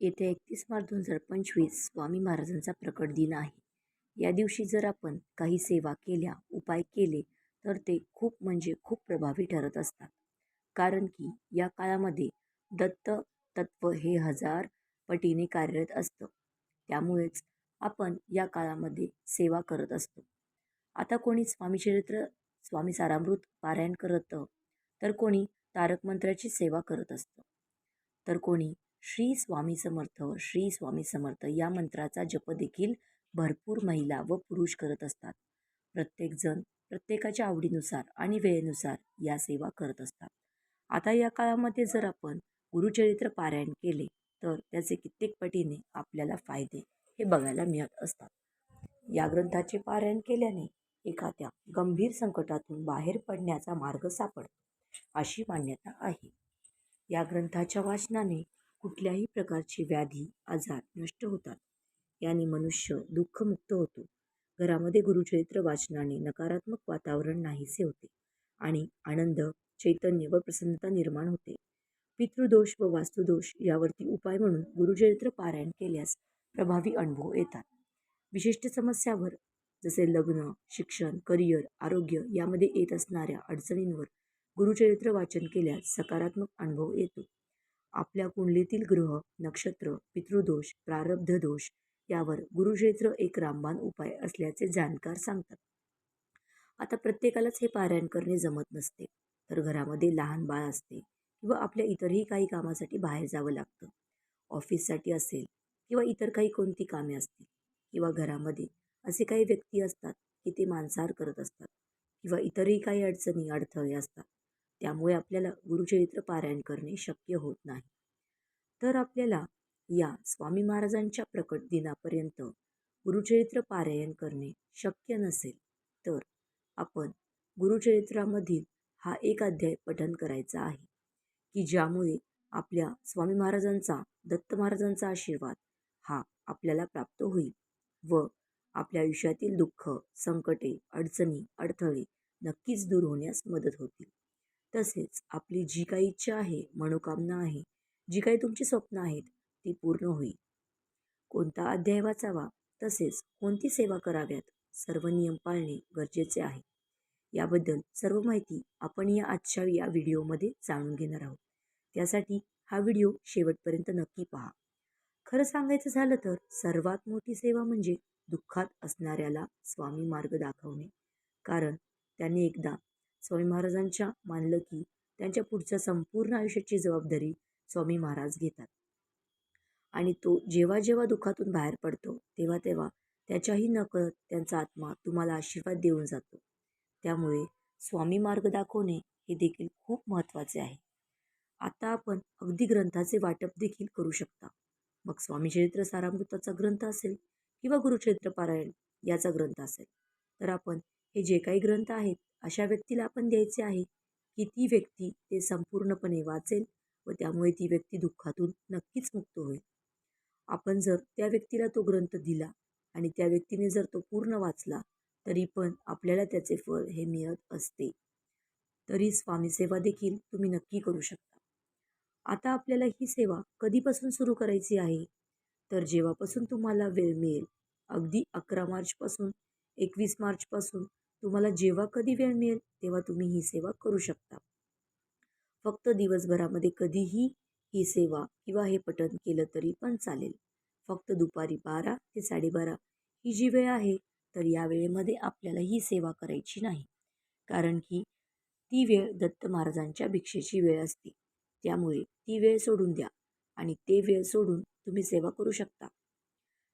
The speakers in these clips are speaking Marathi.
येत्या एकतीस मार्च दोन हजार पंचवीस स्वामी महाराजांचा प्रकट दिन आहे. या दिवशी जर आपण काही सेवा केल्या उपाय केले तर ते खूप म्हणजे खूप प्रभावी ठरत असतात. कारण की या काळामध्ये दत्त तत्व हे हजार पटीने कार्यरत असतं. त्यामुळेच आपण या काळामध्ये सेवा करत असतो. आता कोणी स्वामीचरित्र स्वामी सारामृत पारायण करतं तर कोणी तारक मंत्राची सेवा करत असतं. तर कोणी श्री स्वामी समर्थ श्री स्वामी समर्थ या मंत्राचा जप देखील भरपूर महिला व पुरुष करत असतात. प्रत्येकजण प्रत्येकाच्या आवडीनुसार आणि वेळेनुसार या सेवा करत असतात. आता या काळामध्ये जर आपण गुरुचरित्र पारायण केले तर त्याचे कित्येक पटीने आपल्याला फायदे हे बघायला मिळत असतात. या ग्रंथाचे पारायण केल्याने एखाद्या गंभीर संकटातून बाहेर पडण्याचा मार्ग सापडतो अशी मान्यता आहे. या ग्रंथाच्या वाचनाने कुठल्याही प्रकारची व्याधी आजार नष्ट होतात. याने मनुष्य दुःखमुक्त होतो. घरामध्ये गुरुचरित्र वाचनाने नकारात्मक वातावरण नाहीसे होते आणि आनंद चैतन्य व प्रसन्नता निर्माण होते. पितृदोष व वास्तुदोष यावरती उपाय म्हणून गुरुचरित्र पारायण केल्यास प्रभावी अनुभव येतात. विशिष्ट समस्यावर जसे लग्न शिक्षण करिअर आरोग्य यामध्ये येत असणाऱ्या अडचणींवर गुरुचरित्र वाचन केल्यास सकारात्मक अनुभव येतो. आपल्या कुंडलीतील ग्रह नक्षत्र पितृदोष प्रारब्ध दोष यावर गुरुक्षेत्र एक रामबाण उपाय असल्याचे जाणकार सांगतात. आता प्रत्येकालाच हे पारायण करणे जमत नसते. तर घरामध्ये लहान बाळ असते किंवा आपल्या इतरही काही कामासाठी बाहेर जावं लागतं. ऑफिससाठी असेल किंवा इतर काही कोणती कामे असतील किंवा घरामध्ये असे काही व्यक्ती असतात की ते मांसाहार करत असतात किंवा इतरही काही अडचणी अडथळे असतात. त्यामुळे आपल्याला गुरुचरित्र पारायण करणे शक्य होत नाही. तर आपल्याला या स्वामी महाराजांच्या प्रकट दिनापर्यंत गुरुचरित्र पारायण करणे शक्य नसेल तर आपण गुरुचरित्रामधील हा एक अध्याय पठन करायचा आहे की ज्यामुळे आपल्या स्वामी महाराजांचा दत्त महाराजांचा आशीर्वाद हा आपल्याला प्राप्त होईल व आपल्या आयुष्यातील दुःख संकटे अडचणी अडथळे नक्कीच दूर होण्यास मदत होतील. तसेच आपली जी काही इच्छा आहे मनोकामना आहे जी काही तुमची स्वप्न आहेत ती पूर्ण होईल. कोणता अध्याय वाचावा तसेच कोणती सेवा कराव्यात सर्व नियम पाळणे गरजेचे आहे. याबद्दल सर्व माहिती आपण या आजच्या या व्हिडिओमध्ये जाणून घेणार आहोत. त्यासाठी हा व्हिडिओ शेवटपर्यंत नक्की पहा. खरं सांगायचं झालं तर सर्वात मोठी सेवा म्हणजे दुःखात असणाऱ्याला स्वामी मार्ग दाखवणे. कारण त्याने एकदा स्वामी महाराजांच्या मानलं की त्यांच्या पुढच्या संपूर्ण आयुष्याची जबाबदारी स्वामी महाराज घेतात. आणि तो जेव्हा जेव्हा दुःखातून बाहेर पडतो तेव्हा तेव्हा त्याच्याही नकळत त्यांचा आत्मा तुम्हाला आशीर्वाद देऊन जातो. त्यामुळे स्वामी मार्ग दाखवणे हे देखील खूप महत्त्वाचे आहे. आता आपण अगदी ग्रंथाचे वाटप देखील करू शकता. मग स्वामी चरित्र सारामृताचा ग्रंथ असेल किंवा गुरुचरित्र पारायण याचा ग्रंथ असेल. तर आपण हे जे काही ग्रंथ आहेत अशा व्यक्तीला आपण द्यायचे आहे की ती व्यक्ती ते संपूर्णपणे वाचेल व त्यामुळे ती व्यक्ती दुःखातून नक्कीच मुक्त होईल. आपण जर त्या व्यक्तीला तो ग्रंथ दिला आणि त्या व्यक्तीने जर तो पूर्ण वाचला तरी पण आपल्याला त्याचे फळ हे मिळत असते. तरी स्वामी सेवा देखील तुम्ही नक्की करू शकता. आता आपल्याला ही सेवा कधीपासून सुरू करायची आहे? तर जेव्हापासून तुम्हाला वेळ मिळेल अगदी अकरा मार्चपासून एकवीस मार्चपासून तुम्हाला जेव्हा कधी वेळ मिळेल तेव्हा तुम्ही ही सेवा करू शकता. फक्त दिवसभरामध्ये कधीही ही सेवा किंवा हे पठण केलं तरी पण चालेल. फक्त दुपारी बारा ते साडेबारा ही जी वेळ आहे तर या वेळेमध्ये आपल्याला ही सेवा करायची नाही. कारण की ती वेळ दत्त महाराजांच्या भिक्षेची वेळ असते. त्यामुळे ती वेळ सोडून द्या आणि ते वेळ सोडून तुम्ही सेवा करू शकता.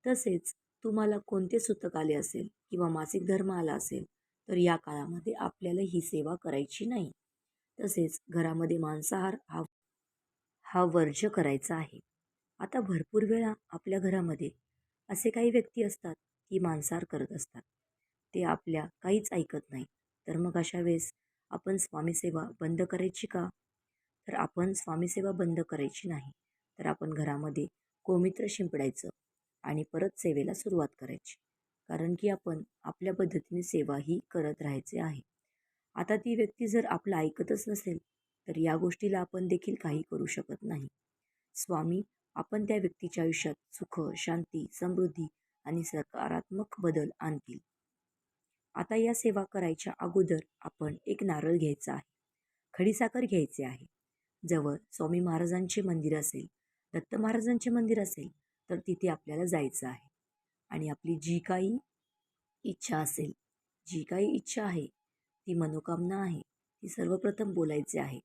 तसेच तुम्हाला कोणते सुतक आले असेल किंवा मासिक धर्म आला असेल तर या काळामध्ये आपल्याला ही सेवा करायची नाही. तसेच घरामध्ये मांसाहार हा हा वर्ज्य करायचा आहे. आता भरपूर वेळा आपल्या घरामध्ये असे काही व्यक्ती असतात की मांसाहार करत असतात. ते आपल्या काहीच ऐकत नाही. तर मग अशा वेळेस आपण स्वामीसेवा बंद करायची का? तर आपण स्वामीसेवा बंद करायची नाही. तर आपण घरामध्ये गोमित्र शिंपडायचं आणि परत सेवेला सुरुवात करायची. कारण की आपण आपल्या पद्धतीने सेवाही करत राहायचे आहे. आता ती व्यक्ती जर आपलं ऐकतच नसेल तर या गोष्टीला आपण देखील काही करू शकत नाही. स्वामी आपण त्या व्यक्तीच्या आयुष्यात सुख शांती समृद्धी आणि सकारात्मक बदल आणतील. आता या सेवा करायच्या अगोदर आपण एक नारळ घ्यायचा आहे. खडीसाखर घ्यायचे आहे. जवळ स्वामी महाराजांचे मंदिर असेल दत्त महाराजांचे मंदिर असेल तर तिथे आपल्याला जायचं आहे. आणि आपली जी काही इच्छा असेल जी काही इच्छा आहे ती मनोकामना आहे ती सर्वप्रथम बोलायचे आहे.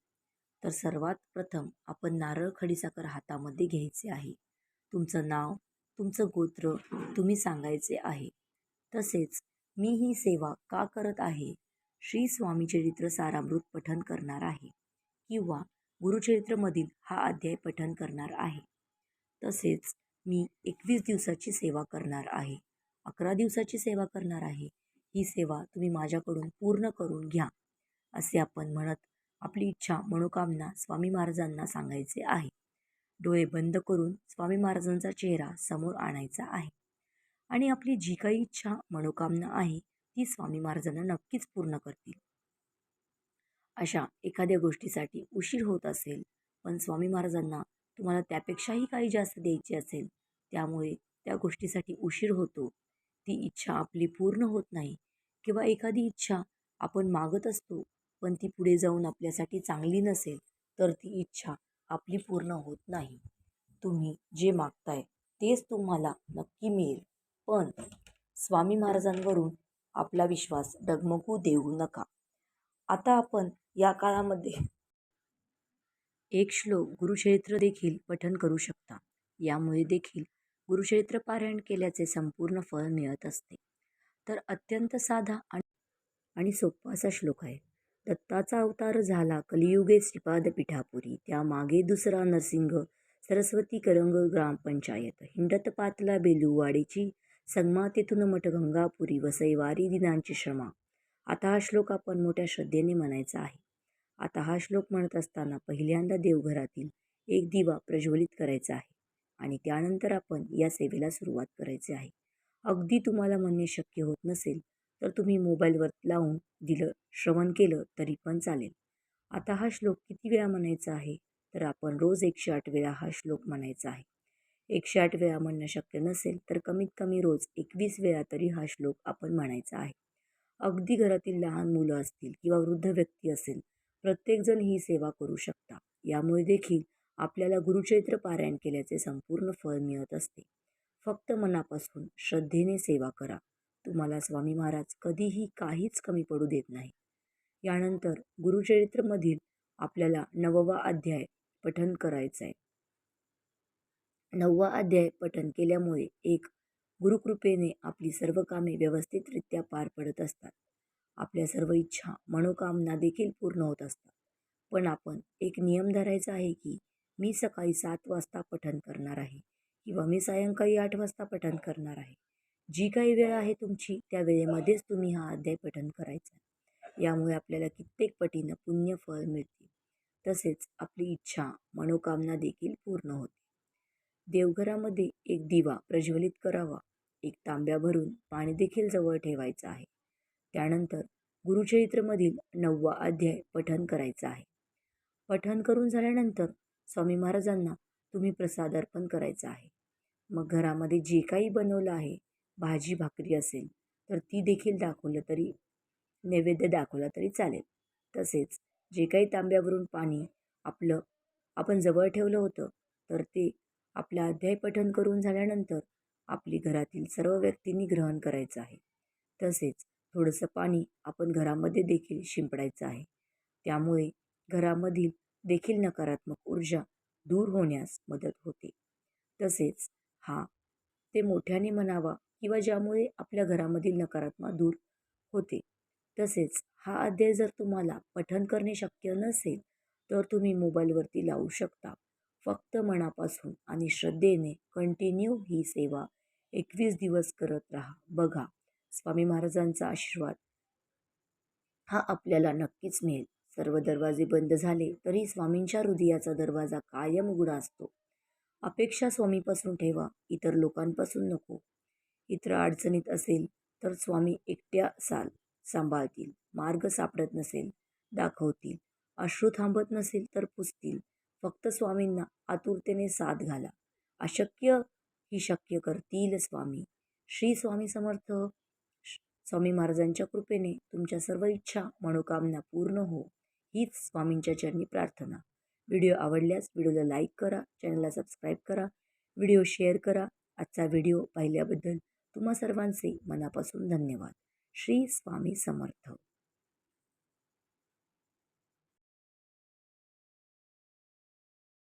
तर सर्वात प्रथम आपण नारळ खडीसाखर हातामध्ये घ्यायचे आहे. तुमचं नाव तुमचं गोत्र तुम्ही सांगायचे आहे. तसेच मी ही सेवा का करत आहे? श्री स्वामीचरित्र सारामृत पठन करणार आहे. किंवा गुरुचरित्रमधील हा अध्याय पठन करणार आहे. तसेच मी एकवीस दिवसाची सेवा करणार आहे. अकरा दिवसाची सेवा करणार आहे. ही सेवा तुम्ही माझ्याकडून पूर्ण करून घ्या असे आपण म्हणत आपली इच्छा मनोकामना स्वामी महाराजांना सांगायचे आहे. डोळे बंद करून स्वामी महाराजांचा चेहरा समोर आणायचा आहे. आणि आपली जी काही इच्छा मनोकामना आहे ती स्वामी महाराजांना नक्कीच पूर्ण करतील. अशा एखाद्या गोष्टीसाठी उशीर होत असेल पण स्वामी महाराजांना तुम्हाला त्यापेक्षाही काही जास्त द्यायची असेल त्यामुळे त्या गोष्टीसाठी उशीर होतो. ती इच्छा आपली पूर्ण होत नाही किंवा एखादी इच्छा आपण मागत असतो पण ती पुढे जाऊन आपल्यासाठी चांगली नसेल तर ती इच्छा आपली पूर्ण होत नाही. तुम्ही जे मागताय तेच तुम्हाला नक्की मिळेल. पण स्वामी महाराजांवरून आपला विश्वास डगमगू देऊ नका. आता आपण या काळामध्ये एक श्लोक गुरुचरित्र देखील पठन करू शकता. यामुळे देखील गुरुचरित्र पारायण केल्याचे संपूर्ण फळ मिळत असते. तर अत्यंत साधा आणि आणि सोपा असा श्लोक आहे. दत्ताचा अवतार झाला कलियुगे श्रीपाद पिठापुरी त्या मागे दुसरा नरसिंह सरस्वती करंग ग्रामपंचायत हिंडत पातला बेलूवाडीची संगमा तेथून मठगंगापुरी वसैवारी दिनांची श्रमा आता हा श्लोक आपण मोठ्या श्रद्धेने म्हणायचा आहे. आता हा श्लोक म्हणत असताना पहिल्यांदा देवघरातील एक दिवा प्रज्वलित करायचा आहे आणि त्यानंतर आपण या सेवेला सुरुवात करायची आहे. अगदी तुम्हाला म्हणणे शक्य होत नसेल तर तुम्ही मोबाईलवर लावून दिलं श्रवण केलं तरी पण चालेल. आता हा श्लोक किती वेळा म्हणायचा आहे? तर आपण रोज एकशे आठ वेळा हा श्लोक म्हणायचा आहे. एकशे आठ वेळा म्हणणं शक्य नसेल तर कमीत कमी रोज एकवीस वेळा तरी हा श्लोक आपण म्हणायचा आहे. अगदी घरातील लहान मुलं असतील किंवा वृद्ध व्यक्ती असेल प्रत्येकजण ही सेवा करू शकता यामुळे देखील आपल्याला गुरुचैत्र पारायण केल्याचे संपूर्ण फळ मिळत असते. फक्त मनापासून श्रद्धेने सेवा करा. तुम्हाला स्वामी महाराज कधीही काहीच कमी पडू देत नाही यानंतर गुरुचरित्रमधील आपल्याला नववा अध्याय पठन करायचा आहे नववा अध्याय पठन केल्यामुळे एक गुरुकृपेने आपली सर्व कामे व्यवस्थितरित्या पार पडत असतात. आपल्या सर्व इच्छा मनोकामना देखील पूर्ण होत असतात. पण आपण एक नियम धरायचा आहे की मी सकाळी सात वाजता पठन करणार आहे किंवा मी सायंकाळी आठ वाजता पठन करणार आहे. जी काही वेळ आहे तुमची त्या वेळेमध्येच तुम्ही हा अध्याय पठन करायचा. यामुळे आपल्याला कित्येक पटीनं पुण्यफळ मिळते तसेच आपली इच्छा मनोकामना देखील पूर्ण होते. देवघरामध्ये एक दिवा प्रज्वलित करावा. एक तांब्या भरून पाणी देखील जवळ ठेवायचं आहे. त्यानंतर गुरुचरित्रमधील नववा अध्याय पठन करायचा आहे. पठन करून झाल्यानंतर स्वामी महाराजांना तुम्ही प्रसाद अर्पण करायचा आहे. मग घरामध्ये जे काही बनवलं आहे भाजी भाकरी असेल तर ती देखील दाखवलं तरी नैवेद्य दाखवला तरी चालेल. तसेच जे काही तांब्यावरून पाणी आपलं आपण जवळ ठेवलं होतं तर ते आपलं अध्याय पठन करून झाल्यानंतर आपली घरातील सर्व व्यक्तींनी ग्रहण करायचं आहे. तसेच थोडंसं पाणी आपण घरामध्ये देखील शिंपडायचं आहे. त्यामुळे घरामधील देखील नकारात्मक ऊर्जा दूर होण्यास मदत होते. तसेच हा ते मोठ्याने म्हणावा किंवा ज्यामुळे आपल्या घरामधील नकारात्मक दूर होते. तसेच हा अध्याय जर तुम्हाला पठन करणे शक्य नसेल तर तुम्ही मोबाईलवरती लावू शकता. फक्त मनापासून आणि श्रद्धेने कंटिन्यू ही सेवा एकवीस दिवस करत राहा. बघा. स्वामी महाराजांचा आशीर्वाद. हा आपल्याला नक्कीच मिळेल. सर्व दरवाजे बंद झाले तरी स्वामींच्या हृदयाचा दरवाजा कायम उघडा असतो. अपेक्षा स्वामीपासून ठेवा इतर लोकांपासून नको. इतर अडचणीत असेल तर स्वामी एकट्या साल सांभाळतील मार्ग सापडत नसेल दाखवतील. अश्रू थांबत नसेल तर पुसतील. फक्त स्वामींना आतुरतेने साथ घाला. अशक्य ही शक्य करतील स्वामी. श्री स्वामी समर्थ. स्वामी महाराजांच्या कृपेने तुमच्या सर्व इच्छा मनोकामना पूर्ण हो. हीच स्वामींच्या चरणी प्रार्थना. व्हिडिओ आवडल्यास व्हिडिओला लाईक करा चॅनलला सबस्क्राईब करा व्हिडिओ शेअर करा. आजचा व्हिडिओ पाहिल्याबद्दल तुम्हा सर्वांचे मनापासून धन्यवाद. श्री स्वामी समर्थ.